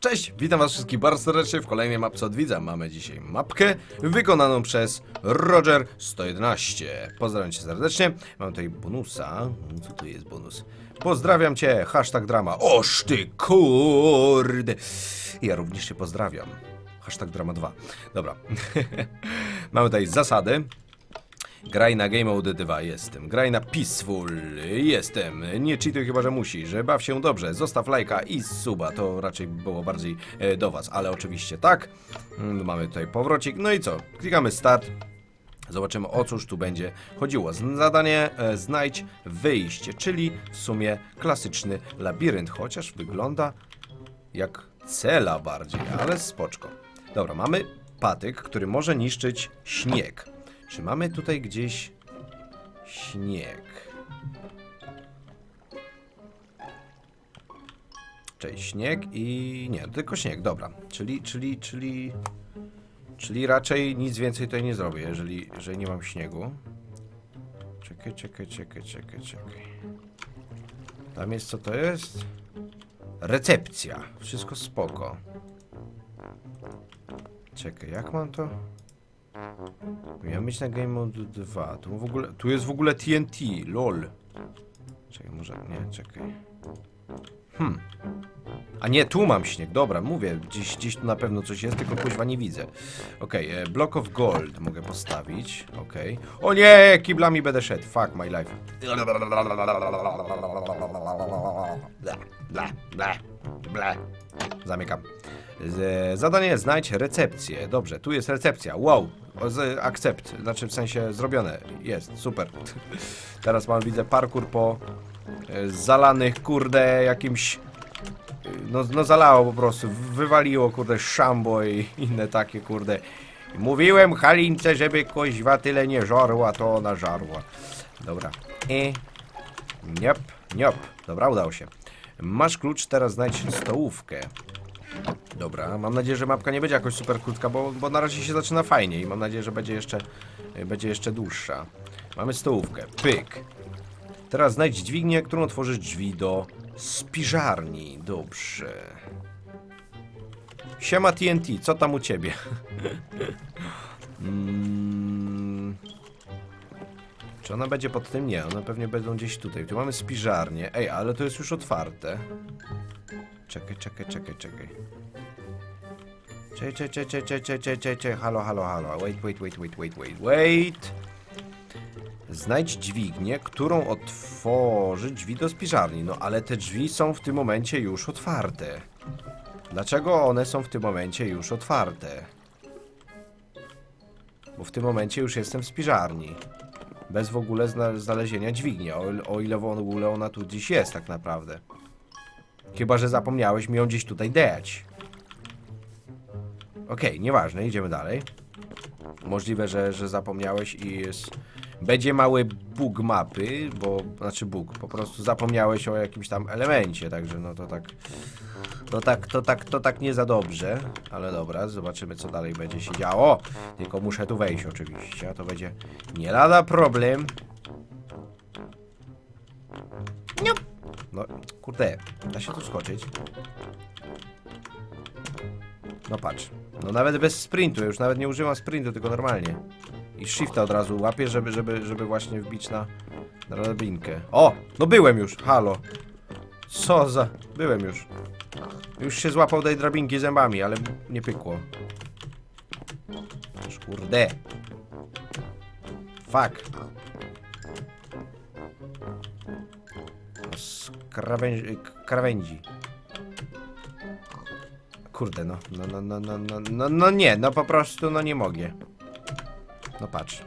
Cześć, witam was wszystkich bardzo serdecznie w kolejnej mapce od widza. Mamy dzisiaj mapkę wykonaną przez Roger111. Pozdrawiam cię serdecznie. Mam tutaj bonusa. Co tu jest bonus? Pozdrawiam cię, hashtag drama. Oż ty kurde. Ja również cię pozdrawiam. Hashtag drama 2. Dobra. Mamy tutaj zasady. Graj na Game Mode 2, jestem. Graj na Peaceful, jestem. Nie cheatuj chyba, że musisz. Baw się dobrze, zostaw lajka i suba. To raczej było bardziej e, do was, ale oczywiście tak. Mm, Mamy tutaj powrocik. No i co? Klikamy start. Zobaczymy o cóż tu będzie chodziło. Zadanie e, znajdź wyjście, czyli w sumie klasyczny labirynt, chociaż wygląda jak cela bardziej, ale spoczko. Dobra, mamy patyk, który może niszczyć śnieg. Czy mamy tutaj gdzieś śnieg? Cześć, śnieg i... nie, tylko śnieg, dobra. Czyli, czyli, czyli... Czyli raczej nic więcej tutaj nie zrobię, jeżeli, jeżeli nie mam śniegu. Czekaj, czekaj, czekaj, czekaj, czekaj. Tam jest, co to jest? Recepcja. Wszystko spoko. Czekaj, jak mam to? Miałem być na Game Mode 2. Tu, w ogóle, tu jest w ogóle TNT, lol. Czekaj, może. Nie, czekaj. Hmm. A nie, tu mam śnieg, dobra, mówię, gdzieś, gdzieś tu na pewno coś jest, tylko kuźwa nie widzę. Okej, e, Block of Gold mogę postawić, okej. O nie, kiblami będę szedł, fuck my life. Zamykam. Zadanie znajdź recepcję. Dobrze, tu jest recepcja. Wow. Akcept, znaczy w sensie zrobione. Jest, super. Teraz mam widzę parkour po e, zalanych, kurde, jakimś. e, No, no zalało po prostu. Wywaliło, kurde, szambo i inne takie, kurde. Mówiłem Halince, żeby koźwa tyle nie żarła, to ona żarła. Dobra. I. Niop, niop. Dobra, udało się. Masz klucz, teraz znajdź stołówkę. Dobra, mam nadzieję, że mapka nie będzie jakoś super krótka, bo, bo na razie się zaczyna fajnie i mam nadzieję, że będzie jeszcze, y, będzie jeszcze dłuższa. Mamy stołówkę, pyk. Teraz znajdź dźwignię, którą otworzysz drzwi do spiżarni. Dobrze. Siema TNT, co tam u ciebie? mm... Czy ona będzie pod tym? Nie, one pewnie będą gdzieś tutaj. Tu mamy spiżarnię. Ej, ale to jest już otwarte. Czekaj, czekaj, czekaj, czekaj. Czekaj, czekaj, czekaj, czekaj, czekaj, czekaj, czekaj, halo, halo, halo. Wait, wait, wait, wait, wait, wait, wait. Znajdź dźwignię, którą otworzy drzwi do spiżarni. No, ale te drzwi są w tym momencie już otwarte. Dlaczego one są w tym momencie już otwarte? Bo w tym momencie już jestem w spiżarni. Bez w ogóle zna znalezienia dźwigni, o, o ile w ogóle ona tu gdzieś jest tak naprawdę. Chyba, że zapomniałeś mi ją gdzieś tutaj dać. Okej, nieważne, idziemy dalej. Możliwe, że, że zapomniałeś i jest... Będzie mały bug mapy, bo... Znaczy bug, po prostu zapomniałeś o jakimś tam elemencie, także no to tak... To tak, to tak, to tak nie za dobrze, ale dobra, zobaczymy co dalej będzie się działo. Tylko muszę tu wejść oczywiście, a to będzie nie lada problem. No, kurde, da się tu skoczyć. No patrz, no nawet bez sprintu, ja już nawet nie używam sprintu, tylko normalnie. I shifta od razu łapię, żeby, żeby, żeby właśnie wbić na, na drabinkę. O, no byłem już, halo. Co za... byłem już. Już się złapał tej drabinki zębami, ale nie pykło. Kurde. Fuck. Krawędzi, krawędzi kurde, no. No, no, no, no, no, no, no nie, no po prostu, no nie mogę. No patrz.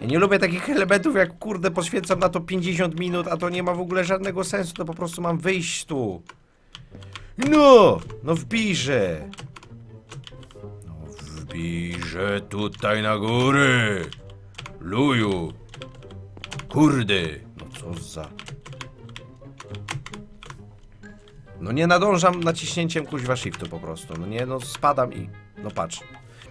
Ja nie lubię takich elementów, jak kurde, poświęcam na to 50 minut, a to nie ma w ogóle żadnego sensu, to po prostu mam wyjść tu. No! No wbijże! No wbijże tutaj na góry! Luju! Kurde! No co za... No nie nadążam naciśnięciem kuźwa shiftu po prostu. No nie, no spadam i... No patrz.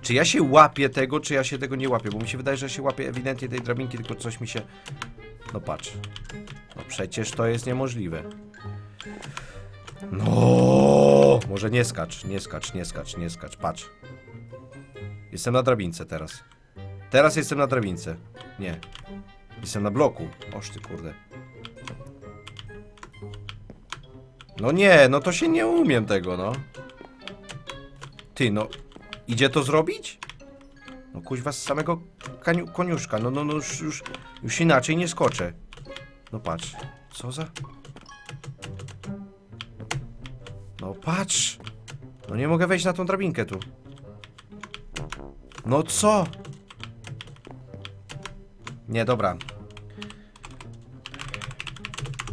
Czy ja się łapię tego, czy ja się tego nie łapię? Bo mi się wydaje, że się łapię ewidentnie tej drabinki, tylko coś mi się... No patrz. No przecież to jest niemożliwe. No, może nie skacz, nie skacz, nie skacz, nie skacz, patrz. Jestem na drabince teraz. Teraz jestem na drabince. Nie. Jestem na bloku. Oż ty kurde. No nie, no to się nie umiem tego, no. Ty, no. Idzie to zrobić? No kuźwa z samego kaniu, koniuszka. No, no, no już, już, już inaczej nie skoczę. No patrz. Co za... No patrz. No nie mogę wejść na tą drabinkę tu. No co? Nie, dobra.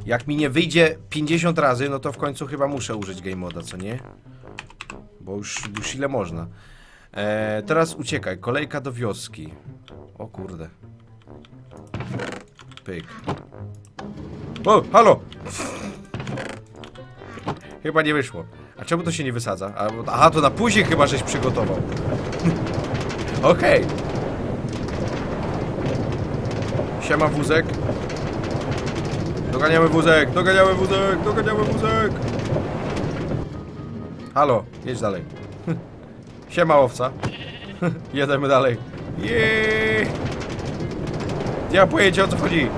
Jak mi nie wyjdzie 50 razy, no to w końcu chyba muszę użyć game moda, co nie? Bo już, już ile można. E, teraz uciekaj, kolejka do wioski. O kurde. Pyk. O, halo! Chyba nie wyszło. A czemu to się nie wysadza? A, aha, to na później chyba żeś przygotował. Okej. Siema wózek. Doganiamy wózek, doganiamy wózek, doganiamy wózek. Halo, jedź dalej. Siema owca. Jedziemy dalej. Jeee. Nie mam o co chodzi.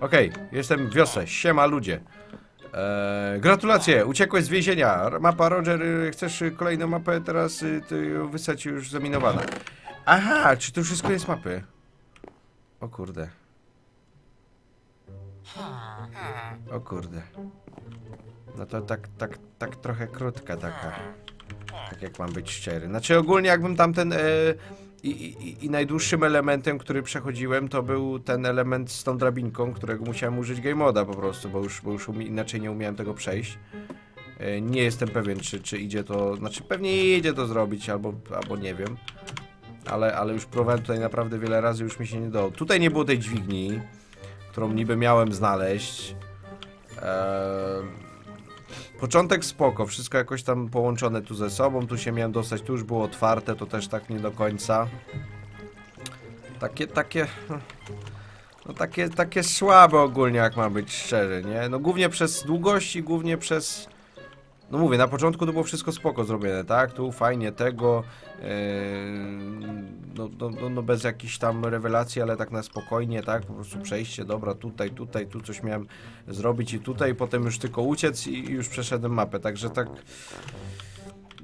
Okej, jestem w wiosce. Siema ludzie. Eee, gratulacje, uciekłeś z więzienia. Mapa Roger, y, chcesz y, kolejną mapę teraz y, ty ją wysłać już zaminowana. Aha, czy to wszystko jest mapy? O kurde. O kurde. No to tak, tak, tak trochę krótka taka. Tak jak mam być szczery. Znaczy ogólnie jakbym tamten e, i, i, i najdłuższym elementem, który przechodziłem, to był ten element z tą drabinką, którego musiałem użyć game moda po prostu, bo już, bo już inaczej nie umiałem tego przejść. E, nie jestem pewien, czy, czy idzie to, znaczy pewnie idzie to zrobić, albo, albo nie wiem. Ale, ale już próbowałem tutaj naprawdę wiele razy, już mi się nie dało. Tutaj nie było tej dźwigni, którą niby miałem znaleźć. Eee, Początek spoko, wszystko jakoś tam połączone tu ze sobą, tu się miałem dostać, tu już było otwarte, to też tak nie do końca. Takie, takie... No takie, takie słabe ogólnie, jak mam być szczery, nie? No głównie przez długość i głównie przez... No mówię, na początku to było wszystko spoko zrobione, tak? Tu fajnie tego, yy, no, no, no, bez jakichś tam rewelacji, ale tak na spokojnie, tak? Po prostu przejście, dobra, tutaj, tutaj, tu coś miałem zrobić i tutaj, potem już tylko uciec i już przeszedłem mapę, także tak...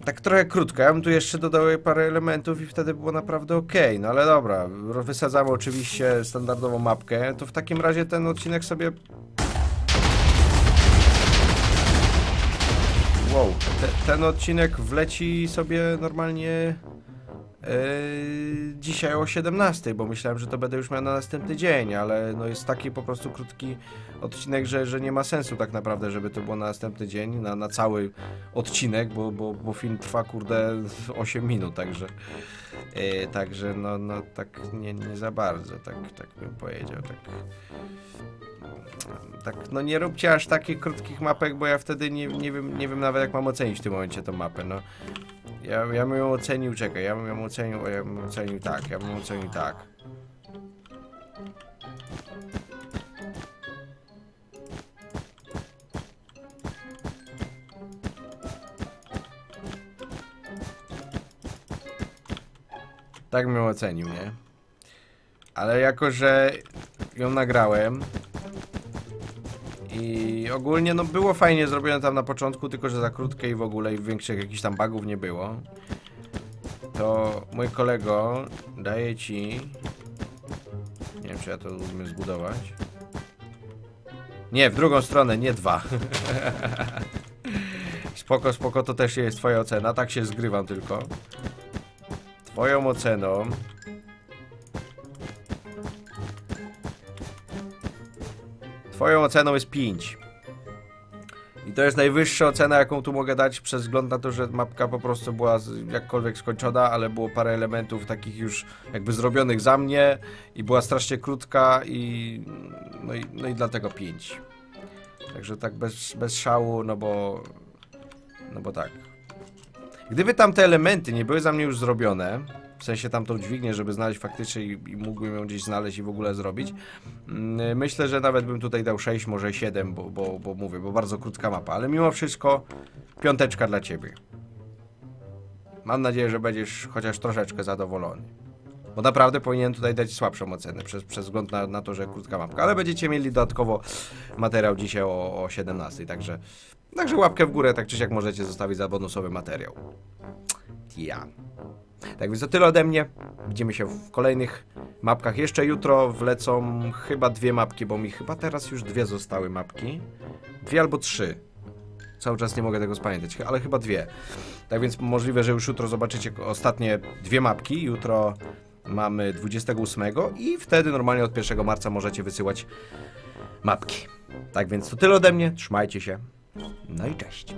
Tak trochę krótko, ja bym tu jeszcze dodał parę elementów i wtedy było naprawdę ok, no ale dobra, wysadzamy oczywiście standardową mapkę, to w takim razie ten odcinek sobie Wow, te, ten odcinek wleci sobie normalnie yy, dzisiaj o 17, bo myślałem, że to będę już miał na następny dzień, ale no jest taki po prostu krótki odcinek, że, że nie ma sensu tak naprawdę, żeby to było na następny dzień, na, na cały odcinek, bo, bo, bo film trwa kurde 8 minut, także yy, także no, no tak nie, nie za bardzo, tak, tak bym powiedział, tak tak, no nie róbcie aż takich krótkich mapek, bo ja wtedy nie, nie, wiem, nie wiem nawet jak mam ocenić w tym momencie tą mapę, no. Ja, ja bym ją ocenił, czekaj, ja bym ją ocenił, ja bym ocenił tak, ja bym ocenił tak. Tak bym ją ocenił, nie? Ale jako, że ją nagrałem, i ogólnie no było fajnie zrobione tam na początku, tylko że za krótkie i w ogóle i większych jakichś tam bugów nie było. To mój kolego daje ci... Nie wiem czy ja to umiem zbudować. Nie, w drugą stronę, nie dwa. spoko, spoko, to też jest twoja ocena, tak się zgrywam tylko. Twoją oceną Twoją oceną jest 5. I to jest najwyższa ocena, jaką tu mogę dać, przez wzgląd na to, że mapka po prostu była jakkolwiek skończona, ale było parę elementów takich już jakby zrobionych za mnie i była strasznie krótka i no i, no i dlatego 5. Także tak bez, bez szału, no bo no bo tak. Gdyby tam te elementy nie były za mnie już zrobione, w sensie tamtą dźwignię, żeby znaleźć faktycznie i, i mógłbym ją gdzieś znaleźć i w ogóle zrobić. Mm, Myślę, że nawet bym tutaj dał 6, może 7, bo, bo, bo mówię, bo bardzo krótka mapa, ale mimo wszystko piąteczka dla ciebie. Mam nadzieję, że będziesz chociaż troszeczkę zadowolony. Bo naprawdę powinien tutaj dać słabszą ocenę, przez, przez wzgląd na, na to, że krótka mapka. Ale będziecie mieli dodatkowo materiał dzisiaj o, o 17, także, także łapkę w górę, tak czy siak możecie zostawić za bonusowy materiał. Ja. Tak więc to tyle ode mnie. Widzimy się w kolejnych mapkach. Jeszcze jutro wlecą chyba dwie mapki, bo mi chyba teraz już dwie zostały mapki. Dwie albo trzy. Cały czas nie mogę tego spamiętać, ale chyba dwie. Tak więc możliwe, że już jutro zobaczycie ostatnie dwie mapki. Jutro mamy 28 i wtedy normalnie od 1 marca możecie wysyłać mapki. Tak więc to tyle ode mnie. Trzymajcie się. No i cześć.